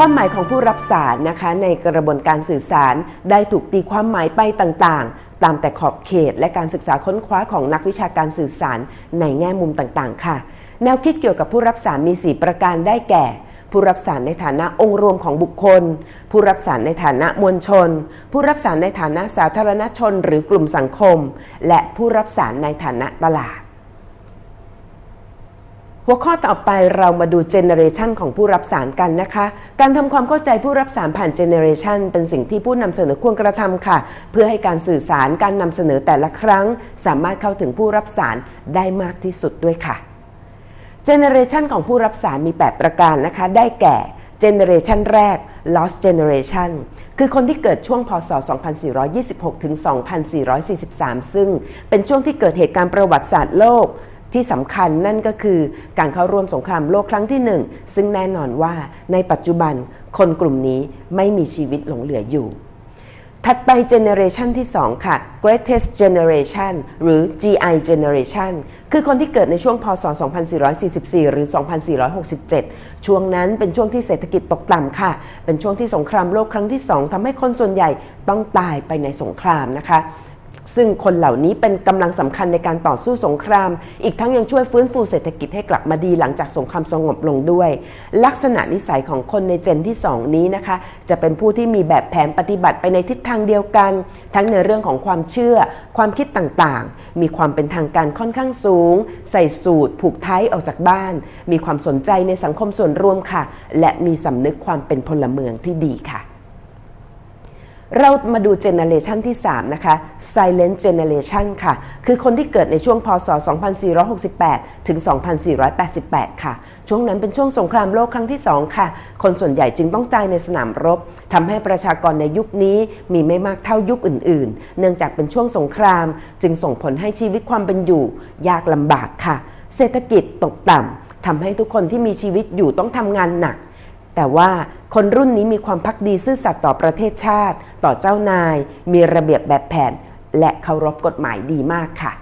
ความหมายของผู้รับสารนะคะในกระบวนการสื่อสารได้ถูกตีความหมายไปต่างๆ ตามแต่ขอบเขตและการศึกษาค้นคว้าของนักวิชาการสื่อสารในแง่มุมต่างๆ ค่ะ แนวคิดเกี่ยวกับผู้รับสารมี 4 ประการได้แก่ ผู้รับสารในฐานะองค์รวมของบุคคล ผู้รับสารในฐานะมวลชน ผู้รับสารในฐานะสาธารณชน หรือกลุ่มสังคม และผู้รับสารในฐานะตลาด หัวข้อต่อไปเรามาดูเจเนเรชันของผู้รับสารกันนะคะ การทำความเข้าใจผู้รับสารผ่านเจเนเรชันเป็นสิ่งที่ผู้นำเสนอควรกระทำค่ะ เพื่อให้การสื่อสารการนำเสนอแต่ละครั้ง สามารถเข้าถึงผู้รับสารได้มากที่สุดด้วยค่ะเจเนเรชันของผู้รับสารมี 8 ประการนะคะ ได้แก่เจเนเรชันแรก lost generation คือคนที่เกิดช่วงพศ 2426 ถึง 2443 ซึ่งเป็นช่วงที่เกิดเหตุการณ์ประวัติศาสตร์โลก ที่สำคัญนั่นก็คือการเข้าร่วมสงครามโลกครั้งที่หนึ่งซึ่งแน่นอนว่าในปัจจุบันคนกลุ่มนี้ไม่มีชีวิตหลงเหลืออยู่ ถัดไปเจเนเรชันที่ 2 ค่ะ greatest generation หรือ GI generation คือคนที่เกิดในช่วงพศ 2444 หรือ 2467 ช่วงนั้นเป็นช่วงที่เศรษฐกิจตกต่ำค่ะ เป็นช่วงที่สงครามโลกครั้งที่ 2ทำให้คนส่วนใหญ่ต้องตายไปในสงครามนะคะ ซึ่งคนเหล่านี้เป็นกำลังสำคัญในการต่อสู้สงคราม อีกทั้งยังช่วยฟื้นฟูเศรษฐกิจให้กลับมาดีหลังจากสงครามสงบลงด้วย ลักษณะนิสัยของคนในเจนที่ 2 นี้นะคะ จะเป็นผู้ที่มีแบบแผนปฏิบัติไปในทิศทางเดียวกัน ทั้งในเรื่องของความเชื่อ ความคิดต่างๆ มีความเป็นทางการค่อนข้างสูง ใส่สูตรผูกไทยออกจากบ้าน มีความสนใจในสังคมส่วนรวมค่ะ และมีสำนึกความเป็นพลเมืองที่ดีค่ะ เรามาดูเจเนเรชันที่ 3 นะคะ Silent Generation ค่ะ คือคนที่เกิดในช่วงพศ 2468 ถึง 2488 ค่ะ ช่วงนั้นเป็นช่วงสงครามโลกครั้งที่ 2 ค่ะ คนส่วนใหญ่จึงต้องตายในสนามรบ ทำให้ประชากรในยุคนี้มีไม่มากเท่ายุคอื่น ๆ เนื่องจากเป็นช่วงสงคราม จึงส่งผลให้ชีวิตความเป็นอยู่ ยากลำบากค่ะ เศรษฐกิจตกต่ำทำให้ทุกคนที่มีชีวิตอยู่ต้องทำงานหนัก แต่ว่าคนรุ่นนี้มีความพักดีซื่อสัตย์ต่อประเทศชาติ ต่อเจ้านาย มีระเบียบแบบแผน และเคารพกฎหมายดีมากค่ะ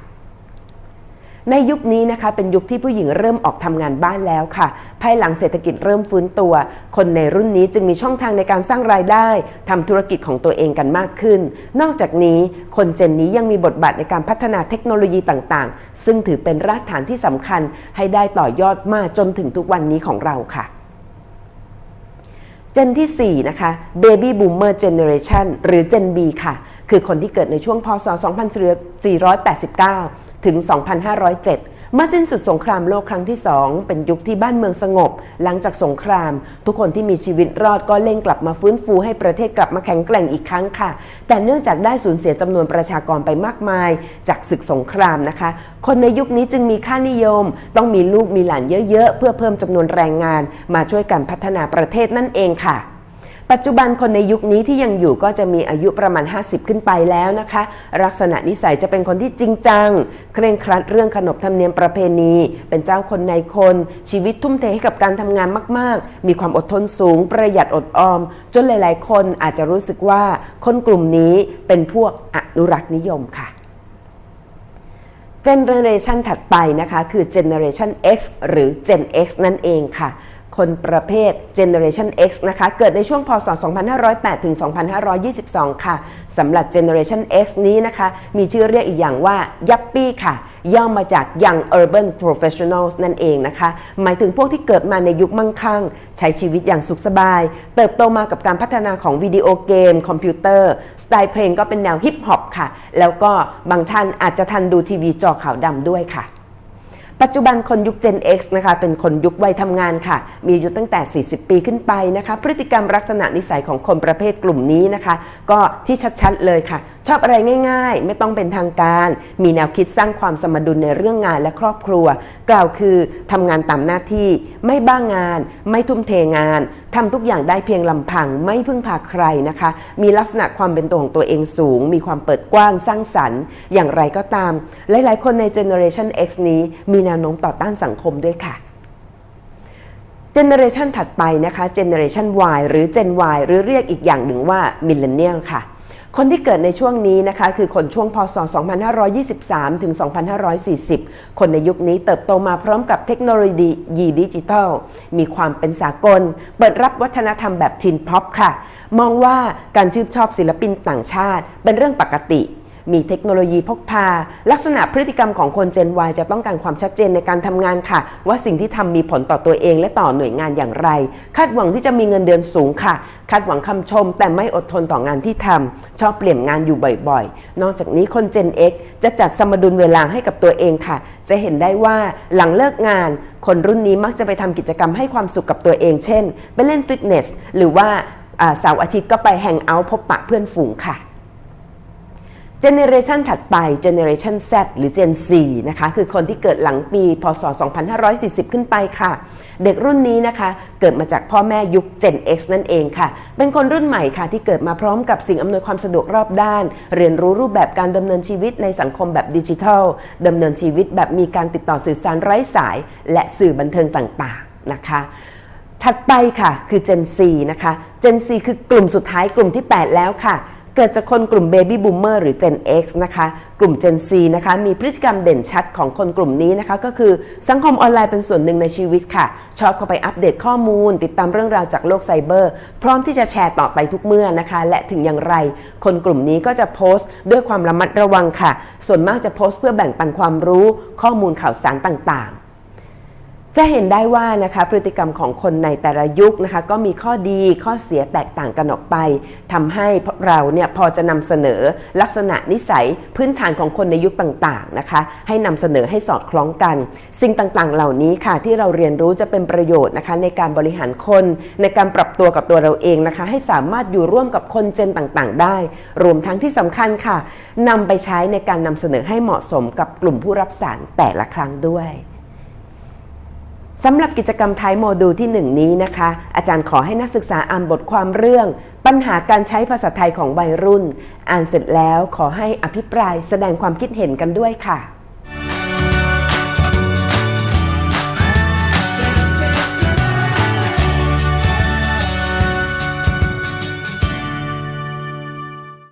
ในยุคนี้นะคะเป็นยุคที่ผู้หญิงเริ่มออกทำงานบ้านแล้วค่ะ ภายหลังเศรษฐกิจเริ่มฟื้นตัว คนในรุ่นนี้จึงมีช่องทางในการสร้างรายได้ทำธุรกิจของตัวเองกันมากขึ้น นอกจากนี้คนเจนนี้ยังมีบทบาทในการพัฒนาเทคโนโลยีต่างๆ ซึ่งถือเป็นรากฐานที่สำคัญให้ได้ต่อยอดมาจนถึงทุกวันนี้ของเราค่ะ เจนที่ 4 นะคะ Baby Boomer Generation หรือ Gen B ค่ะ คือคนที่เกิดในช่วงพศ 2489 ถึง 2507 เมื่อสิ้นสุดสงครามโลกครั้งที่2เป็นยุคที่บ้านเมืองสงบ หลังจากสงคราม ทุกคนที่มีชีวิตรอดก็เร่งกลับมาฟื้นฟูให้ประเทศกลับมาแข็งแกร่งอีกครั้งค่ะ แต่เนื่องจากได้สูญเสียจำนวนประชากรไปมากมาย จากศึกสงครามนะคะ คนในยุคนี้จึงมีค่านิยม ต้องมีลูกมีหลานเยอะๆเพื่อเพิ่มจำนวนแรงงาน มาช่วยกันพัฒนาประเทศนั่นเองค่ะ ปัจจุบันคนในยุคนี้ที่ยังอยู่ก็จะมีอายุประมาณ 50 ขึ้นไปแล้วนะคะ ลักษณะนิสัยจะเป็นคนที่จริงจัง เคร่งครัดเรื่องขนบธรรมเนียมประเพณี เป็นเจ้าคนในคน ชีวิตทุ่มเทให้กับการทำงานมาก ๆ มีความอดทนสูง ประหยัดอดออม จนหลาย ๆ คนอาจจะรู้สึกว่าคนกลุ่มนี้เป็นพวกอนุรักษ์นิยมค่ะเจเนเรชันถัดไปนะคะ คือ Generation X หรือ Gen X นั่นเองค่ะ คนประเภท Generation X นะคะ เกิดในช่วงพศ 2508 ถึง 2522 ค่ะ สำหรับ Generation X นี้นะคะ มีชื่อเรียกอีกอย่างว่ายัปปี้ค่ะ ย่อมาจาก Young Urban Professionals นั่นเองนะคะ หมายถึงพวกที่เกิดมาในยุคมั่งคั่ง ใช้ชีวิตอย่างสุขสบาย เติบโตมากับการพัฒนาของวิดีโอเกม คอมพิวเตอร์ สไตล์เพลงก็เป็นแนวฮิปฮอปค่ะ แล้วก็บางท่านอาจจะทันดูทีวีจอขาวดำด้วยค่ะ ปัจจุบันคนยุค Gen X นะคะ เป็นคนยุควัยทำงานค่ะ มีอายุตั้งแต่ 40 ปีขึ้นไปนะคะ พฤติกรรมลักษณะนิสัยของคนประเภทกลุ่มนี้นะคะ ก็ที่ชัดๆเลยค่ะ ชอบอะไรง่ายๆ ไม่ต้องเป็นทางการ มีแนวคิดสร้างความสมดุลในเรื่องงานและครอบครัว กล่าวคือทำงานตามหน้าที่ ไม่บ้างงาน ไม่ทุ่มเทงาน ทำทุกอย่างได้เพียงลำพังไม่พึ่งพาใครนะคะ มีลักษณะความเป็นตัวของตัวเองสูง มีความเปิดกว้างสร้างสรรค์ อย่างไรก็ตาม หลาย ๆ คนใน Generation X นี้มีแนวโน้มต่อต้านสังคมด้วยค่ะเจเนอเรชันถัดไปนะคะเจเนอเรชัน Y หรือ Gen Y หรือเรียกอีกอย่างหนึ่งว่ามิลเลนเนียลค่ะ คนที่เกิดในช่วงนี้นะคะ คือคนช่วงพศ 2523 ถึง 2540 คนในยุคนี้เติบโตมาพร้อมกับเทคโนโลยีดิจิทัล มีความเป็นสากล เปิดรับวัฒนธรรมแบบทินพ็อปค่ะ มองว่าการชื่นชอบศิลปินต่างชาติ เป็นเรื่องปกติ มีเทคโนโลยีพกพา ลักษณะพฤติกรรมของคน Gen Y จะต้องการความชัดเจนในการทำงานค่ะ ว่าสิ่งที่ทำมีผลต่อตัวเองและต่อหน่วยงานอย่างไร คาดหวังที่จะมีเงินเดือนสูงค่ะ คาดหวังคำชม แต่ไม่อดทนต่องานที่ทำชอบเปลี่ยนงานอยู่บ่อยๆ นอกจากนี้คน Gen X จะจัดสมดุลเวลาให้กับตัวเองค่ะ จะเห็นได้ว่าหลังเลิกงาน คนรุ่นนี้มักจะไปทำกิจกรรมให้ความสุขกับตัวเอง เช่น ไปเล่นฟิตเนสหรือว่าอ่าเสาร์อาทิตย์ก็ไปแฮงเอาท์พบปะเพื่อนฝูงค่ะ เจเนเรชันถัดไปเจเนเรชัน Z หรือ Gen Z นะคะคือคนที่เกิดหลังปี พศ 2540 ขึ้นไปค่ะ เด็กรุ่นนี้นะคะ เกิดมาจากพ่อแม่ยุค Gen X นั่นเองค่ะ เป็นคนรุ่นใหม่ค่ะ ที่เกิดมาพร้อมกับสิ่งอำนวยความสะดวกรอบด้าน เรียนรู้รูปแบบการดำเนินชีวิตในสังคมแบบดิจิทัลดำเนินชีวิตแบบมีการติดต่อสื่อสารไร้สาย และสื่อบันเทิงต่างๆนะคะถัดไปค่ะคือ Gen Z นะคะ Gen Z คือกลุ่มสุดท้ายกลุ่มที่ 8 แล้วค่ะ เกิดจากคนกลุ่ม Baby Boomer หรือ Gen X นะคะ กลุ่ม Gen Z นะคะ มีพฤติกรรมเด่นชัดของคนกลุ่มนี้นะคะ ก็คือสังคมออนไลน์เป็นส่วนหนึ่งในชีวิตค่ะ ชอบเข้าไปอัปเดตข้อมูล ติดตามเรื่องราวจากโลกไซเบอร์ พร้อมที่จะแชร์ต่อไปทุกเมื่อนะคะ และถึงอย่างไร คนกลุ่มนี้ก็จะโพสต์ด้วยความระมัดระวังค่ะ ส่วนมากจะโพสต์เพื่อแบ่งปันความรู้ ข้อมูลข่าวสารต่างๆ จะเห็นได้ว่านะคะพฤติกรรมของคนในแต่ละยุคนะคะก็มีข้อดีข้อเสียแตกต่างกันออกไปทำให้เราเนี่ยพอจะนำเสนอลักษณะนิสัยพื้นฐานของคนในยุคต่างๆนะคะให้นำเสนอให้สอดคล้องกัน สิ่งต่างๆ เหล่านี้ค่ะที่เราเรียนรู้จะเป็นประโยชน์นะคะในการบริหารคนในการปรับตัวกับตัวเราเองนะคะ ให้สามารถอยู่ร่วมกับคนเจนต่างๆ ได้ รวมทั้งที่สำคัญค่ะนำไปใช้ในการนำเสนอให้เหมาะสมกับกลุ่มผู้รับสารแต่ละครั้งด้วย สำหรับกิจกรรมท้ายโมดูลที่ 1 นี้นะคะ อาจารย์ขอให้นักศึกษาอ่านบทความเรื่อง ปัญหาการใช้ภาษาไทยของวัยรุ่น อ่านเสร็จแล้วขอให้อภิปรายแสดงความคิดเห็นกันด้วยค่ะ